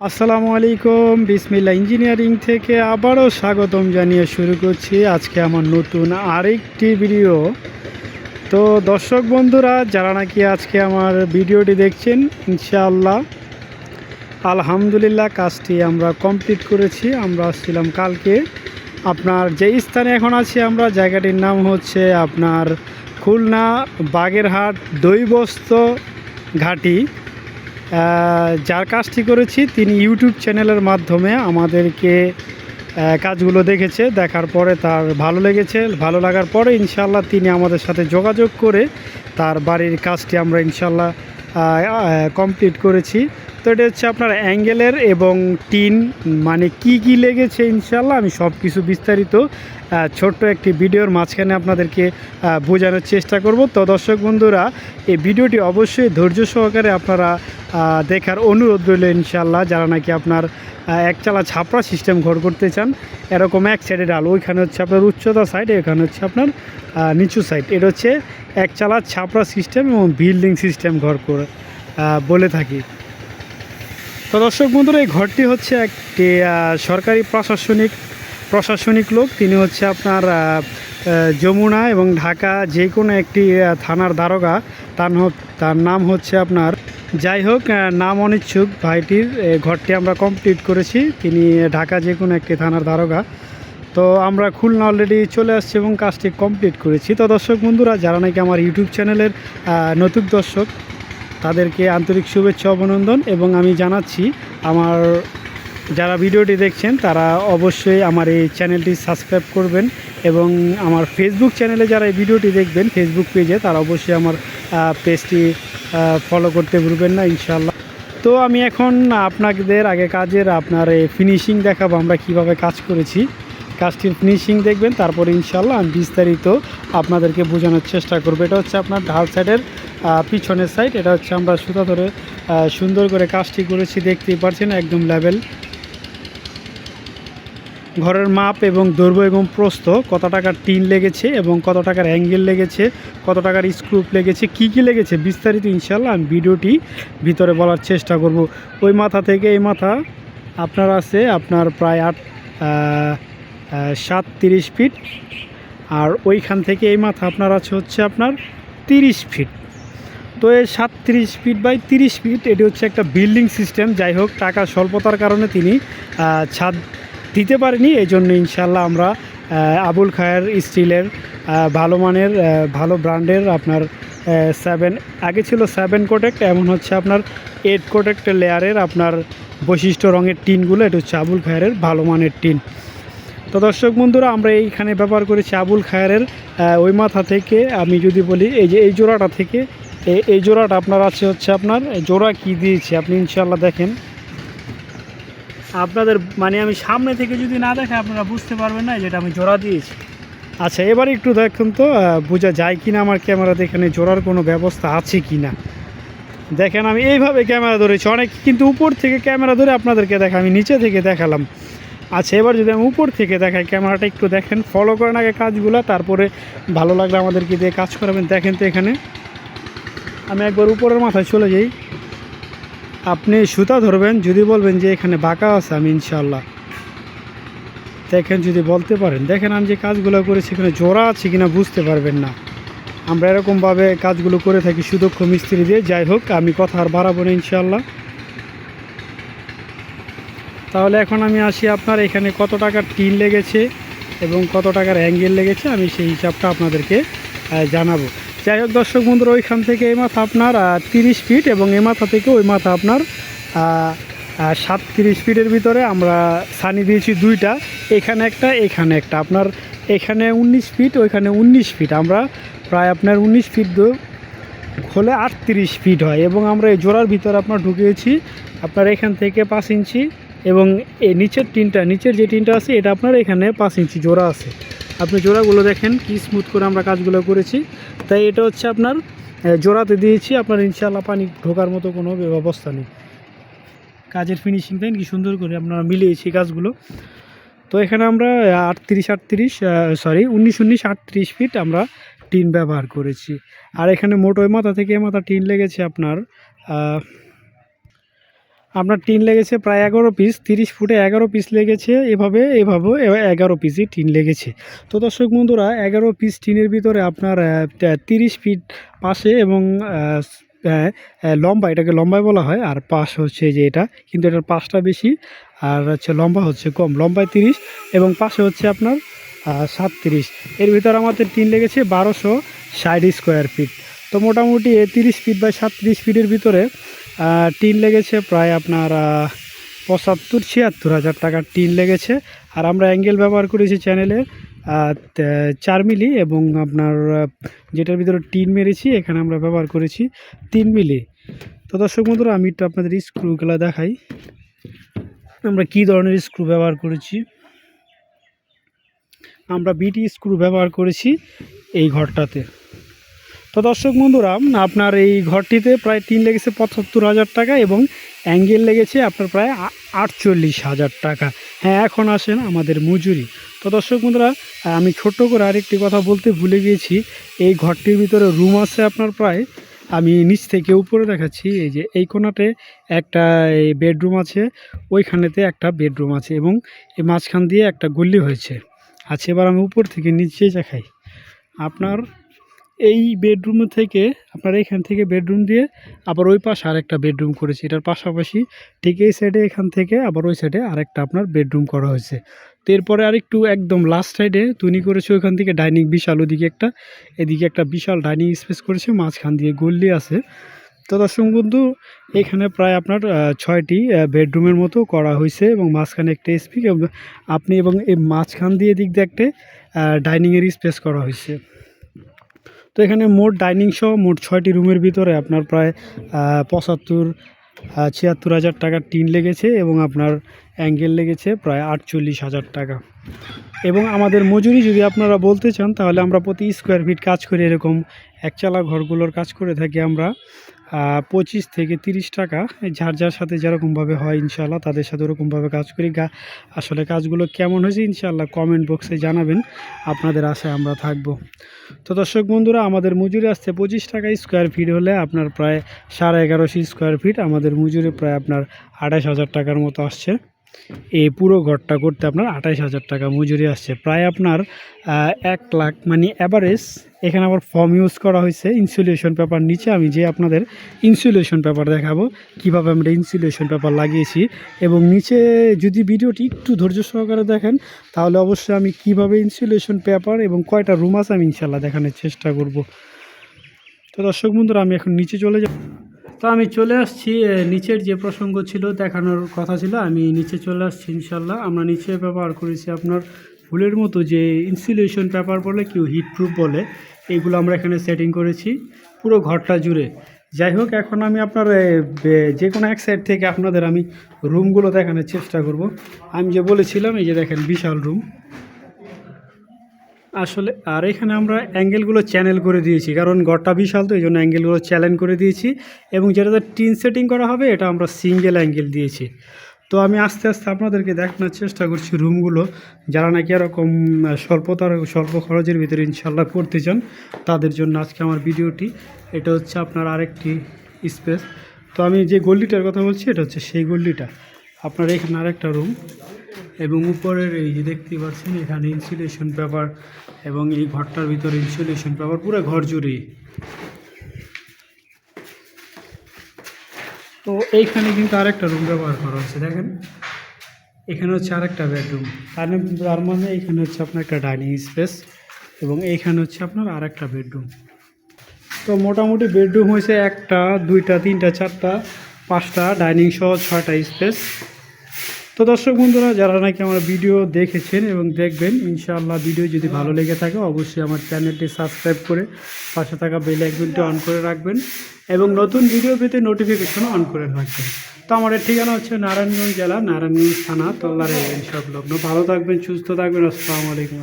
আসসালামু আলাইকুম বিসমিল্লা ইঞ্জিনিয়ারিং থেকে আবারও স্বাগতম জানিয়ে শুরু করছি আজকে আমার নতুন আরেকটি ভিডিও। তো দর্শক বন্ধুরা, যারা নাকি আজকে আমার ভিডিওটি দেখছেন, ইনশাআল্লাহ, আলহামদুলিল্লাহ কাজটি আমরা কমপ্লিট করেছি, আমরা আসছিলাম কালকে। আপনার যে স্থানে এখন আছি আমরা, জায়গাটির নাম হচ্ছে আপনার খুলনা বাগেরহাট দৈবস্ত ঘাটি। যার কাজটি করেছি, তিনি ইউটিউব চ্যানেলের মাধ্যমে আমাদেরকে কাজগুলো দেখেছে, দেখার পরে তার ভালো লেগেছে, ভালো লাগার পরে ইনশাল্লাহ তিনি আমাদের সাথে যোগাযোগ করে তার বাড়ির কাজটি আমরা ইনশাল্লাহ কমপ্লিট করেছি। তো এটা হচ্ছে আপনার অ্যাঙ্গেলের এবং টিন মানে কি কি লেগেছে ইনশাল্লাহ আমি সব কিছু বিস্তারিত ছোট্ট একটি ভিডিওর মাঝখানে আপনাদেরকে বোঝানোর চেষ্টা করব। তো দর্শক বন্ধুরা, এই ভিডিওটি অবশ্যই ধৈর্য সহকারে আপনারা দেখার অনুরোধ রইল ইনশাল্লাহ যারা নাকি আপনার একচালা ছাপড়া সিস্টেম ঘর করতে চান, এরকম এক সাইডে ডাল ওইখানে হচ্ছে আপনার উচ্চতা সাইড এখানে হচ্ছে আপনার নিচু সাইড এটা হচ্ছে একচালা ছাপড়া সিস্টেম এবং বিল্ডিং সিস্টেম ঘর করে বলে থাকি। তো দর্শক বন্ধুরা, এই ঘরটি হচ্ছে একটি সরকারি প্রশাসনিক প্রশাসনিক লোক, তিনি হচ্ছে আপনার যমুনা এবং ঢাকা যে কোনো একটি থানার দারোগা। তার তার নাম হচ্ছে আপনার যাই হোক নাম অনিচ্ছুক ভাইটির ঘরটি আমরা কমপ্লিট করেছি। তিনি ঢাকা যে কোনো একটি থানার দারোগা। তো আমরা খুলনা অলরেডি চলে আসছি এবং কাজটি কমপ্লিট করেছি। তো দর্শক বন্ধুরা, যারা নাকি আমার ইউটিউব চ্যানেলের নতুন দর্শক, তাদেরকে আন্তরিক শুভেচ্ছা, অভিনন্দন এবং আমি জানাচ্ছি, আমার যারা ভিডিওটি দেখছেন, তারা অবশ্যই আমার এই চ্যানেলটি সাবস্ক্রাইব করবেন এবং আমার ফেসবুক চ্যানেলে যারা এই ভিডিওটি দেখবেন ফেসবুক পেজে তারা অবশ্যই আমার পেজটি ফলো করতে ভুলবেন না ইনশাল্লাহ তো আমি এখন আপনাদের আগে কাজের আপনার এই ফিনিশিং দেখাবো, আমরা কীভাবে কাজ করেছি। কাজটির ফিনিশিং দেখবেন, তারপরে ইনশাল্লাহ আমি বিস্তারিত আপনাদেরকে বোঝানোর চেষ্টা করব। এটা হচ্ছে আপনার ঢাল সাইডের পিছনের সাইড এটা হচ্ছে আমরা সুতা ধরে সুন্দর করে কাজটি করেছি, দেখতেই পারছেন, একদম লেভেল ঘরের মাপ এবং দৈর্ঘ্য এবং প্রস্থ, কত টাকার টিন লেগেছে এবং কত টাকার অ্যাঙ্গেল লেগেছে, কত টাকার স্ক্রুপ লেগেছে, কি কি লেগেছে, বিস্তারিত ইনশাল্লাহ আমি ভিডিওটি ভিতরে বলার চেষ্টা করব। ওই মাথা থেকে এই মাথা, আপনার আছে আপনার প্রায় আট সাত তিরিশ ফিট, আর ওইখান থেকে এই মাথা আপনার আছে হচ্ছে আপনার তিরিশ ফিট। তো এই সাতত্রিশ ফিট বাই তিরিশ ফিট, এটি হচ্ছে একটা বিল্ডিং সিস্টেম। যাই হোক টাকা স্বল্পতার কারণে তিনি ছাদ দিতে পারেনি এই জন্য ইনশাল্লাহ আমরা আবুল খায়ের স্টিলের ভালো মানের ভালো ব্র্যান্ডের আপনার সেভেন আগে ছিল সেভেন কোটেক্ট এমন হচ্ছে আপনার এইট কোটেক্ট লেয়ারের আপনার বৈশিষ্ট্য রঙের টিনগুলো, এটা হচ্ছে আবুল খায়ের ভালো মানের টিন। তো দর্শক বন্ধুরা, আমরা এইখানে ব্যবহার করেছি আবুল খায়ের ওই মাথা থেকে, আমি যদি বলি, এই যে এই জোড়াটা থেকে এই জোড়াটা আপনার আছে হচ্ছে আপনার, জোড়া কি দিয়েছি, আপনি ইনশাল্লাহ দেখেন। আপনাদের মানে আমি সামনে থেকে যদি না দেখে, আপনারা বুঝতে পারবেন না যেটা আমি জোড়া দিয়েছি। আচ্ছা এবার একটু দেখুন তো বোঝা যায় কি না আমার ক্যামেরাতে এখানে জোড়ার কোনো ব্যবস্থা আছে কি না। দেখেন, আমি এইভাবে ক্যামেরা ধরেছি, অনেক কিন্তু উপর থেকে ক্যামেরা ধরে আপনাদেরকে দেখা, আমি নিচে থেকে দেখালাম। আচ্ছা এবার যদি আমি উপর থেকে দেখাই, ক্যামেরাটা একটু দেখেন ফলো করেন আগে কাজগুলো, তারপরে ভালো লাগলে আমাদেরকে দিয়ে কাজ করাবেন। দেখেন তো এখানে, আমি একবার উপরের মাথায় চলে যাই। আপনি সুতা ধরবেন, যদি বলবেন যে এখানে বাঁকা আছে, আমি ইনশাল্লাহ দেখেন, যদি বলতে পারেন। দেখেন, আমি যে কাজগুলো করেছি, এখানে জোড়া আছে কিনা বুঝতে পারবেন না। আমরা এরকমভাবে কাজগুলো করে থাকি সুদক্ষ মিস্ত্রি দিয়ে। যাই হোক, আমি কথা আর বাড়াবো না ইনশাল্লাহ তাহলে এখন আমি আসি আপনার, এখানে কত টাকার টিন লেগেছে এবং কত টাকার অ্যাঙ্গেল লেগেছে, আমি সেই হিসাবটা আপনাদেরকে জানাব। যাই হোক দর্শক বন্ধুরা, ওইখান থেকে এই মাথা আপনার তিরিশ ফিট এবং এই মাথা থেকে ওই মাথা আপনার সাতত্রিশ ফিটের ভিতরে আমরা সানি দিয়েছি দুইটা। এখানে একটা এখানে একটা। আপনার এখানে উনিশ ফিট ওইখানে উনিশ ফিট আমরা প্রায় আপনার উনিশ ফিট দূর হলে আটত্রিশ ফিট হয় এবং আমরা এই জোড়ার ভিতরে আপনার ঢুকিয়েছি আপনার এখান থেকে পাঁচ ইঞ্চি এবং এই নিচের টিনটা, নিচের যে টিনটা আছে, এটা আপনার এখানে পাঁচ ইঞ্চি জোড়া আছে। আপনি জোড়াগুলো দেখেন, কি স্মুথ করে আমরা কাজগুলো করেছি। তাই এটা হচ্ছে আপনার জোড়াতে দিয়েছি, আপনার ইনশাল্লাহ পানি ঢোকার মতো কোনো ব্যবস্থা নেই। কাজের ফিনিশিং দেন কি সুন্দর করে আপনারা মিলিয়েছি কাজগুলো। তো এখানে আমরা আটত্রিশ আটত্রিশ সরি উনিশ উনিশ, আটত্রিশ ফিট আমরা টিন ব্যবহার করেছি। আর এখানে মোট ওই মাথা থেকে মাথা টিন লেগেছে আপনার আপনার টিন লেগেছে প্রায় এগারো পিস তিরিশ ফুটে এগারো পিস লেগেছে, এভাবে এভাবে এগারো পিসই টিন লেগেছে। তো দর্শক বন্ধুরা, এগারো পিস টিনের ভিতরে আপনার তিরিশ ফিট পাশে এবং লম্বা, এটাকে লম্বায় বলা হয়, আর পাশ হচ্ছে যে এটা, কিন্তু এটার পাশটা বেশি, আর হচ্ছে লম্বা হচ্ছে কম, লম্বায় তিরিশ এবং পাশে হচ্ছে আপনার সাতত্রিশ। এর ভিতরে আমাদের টিন লেগেছে বারোশো ষাট স্কোয়ার ফিট তো মোটামুটি তিরিশ ফিট বা সাতত্রিশ ফিটের ভিতরে টিন লেগেছে প্রায় আপনার পঁচাত্তর, ছিয়াত্তর হাজার টাকার টিন লেগেছে। আর আমরা অ্যাঙ্গেল ব্যবহার করেছি চ্যানেলে চার মিলি এবং আপনার যেটার ভিতরে টিন মেরেছি, এখানে আমরা ব্যবহার করেছি তিন মিলি। তো দর্শক বন্ধুরা, আমি একটু আপনাদের স্ক্রুগুলো দেখাই। আমরা কি ধরনের স্ক্রু ব্যবহার করেছি? আমরা বিটি স্ক্রু ব্যবহার করেছি এই ঘরটাতে। তো দর্শক বন্ধুরা, আপনার এই ঘরটিতে প্রায় টিন লেগেছে পঁচাত্তর হাজার টাকা এবং অ্যাঙ্গেল লেগেছে আপনার প্রায় আটচল্লিশ হাজার টাকা। হ্যাঁ এখন আসেন আমাদের মজুরি। তো দর্শক বন্ধুরা, আমি ছোট্ট করে আরেকটি কথা বলতে ভুলে গিয়েছি। এই ঘরটির ভিতরে রুম আছে আপনার প্রায়, আমি নিচ থেকে উপরে দেখাচ্ছি। এই যে এই কোণাতে একটা বেডরুম আছে, ওইখানেতে একটা বেডরুম আছে এবং এই মাঝখান দিয়ে একটা গল্লি হয়েছে। আচ্ছা এবার আমি উপর থেকে নিচে দেখাই। আপনার এই বেডরুম থেকে আপনার এখান থেকে বেডরুম দিয়ে আবার ওই পাশে আরেকটা বেডরুম করেছি। এটার পাশাপাশি ঠিক এই সাইডে এখান থেকে আবার ওই সাইডে আরেকটা আপনার বেডরুম করা হয়েছে। তো এরপরে আরেকটু একদম লাস্ট সাইডে তুনি করেছে ওইখান থেকে ডাইনিং বিশাল ওদিকে একটা, এদিকে একটা বিশাল ডাইনিং স্পেস করেছে, মাঝখান দিয়ে গল্লি আছে। তো দর্শক বন্ধু, এখানে প্রায় আপনার ছয়টি বেডরুমের মতো করা হয়েছে এবং মাঝখানে একটা স্পিক আপনি এবং এই মাঝখান দিয়ে দিক দিয়ে একটা ডাইনিংয়ের স্পেস করা হয়েছে। তো এখানে মোট ডাইনিং সহ মোট ছয়টি রুমের ভিতরে আপনার প্রায় পঁচাত্তর ছিয়াত্তর হাজার টাকার টিন লেগেছে এবং আপনার অ্যাঙ্গেল লেগেছে প্রায় আটচল্লিশ হাজার টাকা। এবং আমাদের মজুরি যদি আপনারা বলতে চান, তাহলে আমরা প্রতি স্কোয়ার ফিট কাজ করি এরকম একচালা ঘরগুলোর কাজ করে থাকি আমরা। পঁচিশ থেকে তিরিশ টাকা। এই যার যার সাথে যেরকমভাবে হয় ইনশাল্লাহ তাদের সাথে ওরকমভাবে কাজ করি। গা, আসলে কাজগুলো কেমন হয়েছে ইনশাল্লাহ কমেন্ট বক্সে জানাবেন। আপনাদের আশায় আমরা থাকব। তো দর্শক বন্ধুরা, আমাদের মজুরি আসছে পঁচিশ টাকা স্কোয়ার ফিট হলে আপনার প্রায় সাড়ে এগারোশো স্কোয়ার ফিট আমাদের মজুরি প্রায় আপনার আড়াইশ হাজার টাকার মতো আসছে। এই পুরো ঘরটা করতে আপনার আঠাশ হাজার টাকা মজুরি আসছে। প্রায় আপনার এক লাখ মানে অ্যাভারেজ এখানে আবার ফর্ম ইউজ করা হয়েছে। ইনসুলেশন পেপার নিচে আমি যে আপনাদের ইনসুলেশন পেপার দেখাবো, কীভাবে আমরা ইনসুলেশন পেপার লাগিয়েছি এবং নিচে যদি ভিডিওটি একটু ধৈর্য সহকারে দেখেন, তাহলে অবশ্যই আমি কীভাবে ইনসুলেশন পেপার এবং কয়টা রুম আছে আমি ইনশাল্লাহ দেখানোর চেষ্টা করব। তো দর্শক বন্ধুরা, আমি এখন নিচে চলে যাব। তো আমি চলে আসছি নিচের যে প্রসঙ্গ ছিল, দেখানোর কথা ছিল, আমি নিচে চলে আসছি ইনশাল্লাহ আমরা নিচে ব্যবহার করেছি আপনার ফুলের মতো যে ইনসুলেশন পেপার বলে, কেউ হিটপ্রুফ বলে এইগুলো আমরা এখানে সেটিং করেছি, পুরো ঘরটা জুড়ে। যাই হোক, এখন আমি আপনার যে কোনো এক সাইড থেকে আপনাদের আমি রুমগুলো দেখানোর চেষ্টা করব। আমি যে বলেছিলাম, এই যে দেখেন বিশাল রুম আসলে, আর এখানে আমরা অ্যাঙ্গেলগুলো চ্যানেল করে দিয়েছি, কারণ ঘরটা বিশাল তো এই জন্য অ্যাঙ্গেলগুলো চ্যানেল করে দিয়েছি। এবং যেটাতে টিন সেটিং করা হবে, এটা আমরা সিঙ্গেল অ্যাঙ্গেল দিয়েছি। তো আমি আস্তে আস্তে আপনাদেরকে দেখানোর চেষ্টা করছি রুমগুলো। যারা নাকি এরকম স্বল্পতার, স্বল্প খরচের ভিতরে ইনশাল্লাহ করতে চান, তাদের জন্য আজকে আমার ভিডিওটি, এটা হচ্ছে আপনার আরেকটি স্পেস। তো আমি যে গল্লিটার কথা বলছি, এটা হচ্ছে সেই গল্লিটা আপনার এখানে আরেকটা রুম। এবং উপরের এই যে দেখতে পাচ্ছেন, এখানে ইনসুলেশন পেপার এবং এই ঘরটার ভিতরে ইনসুলেশন পেপার পুরো ঘর জুড়ে। তো এইখানে কিন্তু আরেকটা রুম ব্যবহার করা হচ্ছে, দেখেন। এখানে হচ্ছে আরেকটা বেডরুম তার মানে- তার মানে এখানে হচ্ছে আপনার একটা ডাইনিং স্পেস এবং এইখানে হচ্ছে আপনার আরেকটা বেডরুম তো মোটামুটি বেডরুম হয়েছে একটা, দুইটা, তিনটা, চারটা, পাঁচটা ডাইনিং সহ ছয়টা স্পেস তো দর্শক বন্ধুরা, যারা নাকি আমার ভিডিও দেখেছেন এবং দেখবেন, ইনশাআল্লাহ ভিডিও যদি ভালো লেগে থাকে, অবশ্যই আমার চ্যানেলটি সাবস্ক্রাইব করে পাশে থাকা বেল আইকনটি অন করে রাখবেন এবং নতুন ভিডিও পেতে নোটিফিকেশন অন করে রাখবেন। তো আমাদের ঠিকানা হচ্ছে নারায়ণগঞ্জ জেলা, নারায়ণগঞ্জ থানা, তল্লারে সব লগ্ন ভালো থাকবেন, সুস্থ থাকবেন, আসসালামু আলাইকুম